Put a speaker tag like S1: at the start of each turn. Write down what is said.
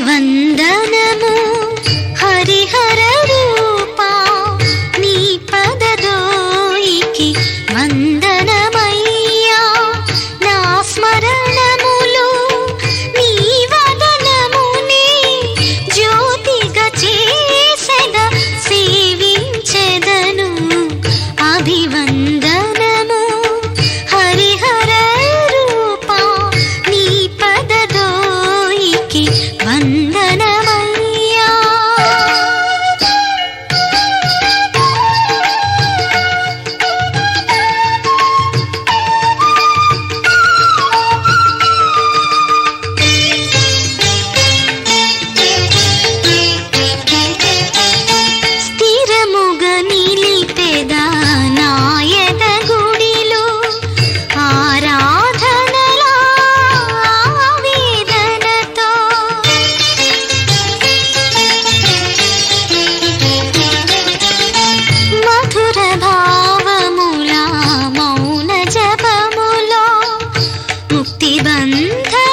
S1: వందనము. హరిహ बंधन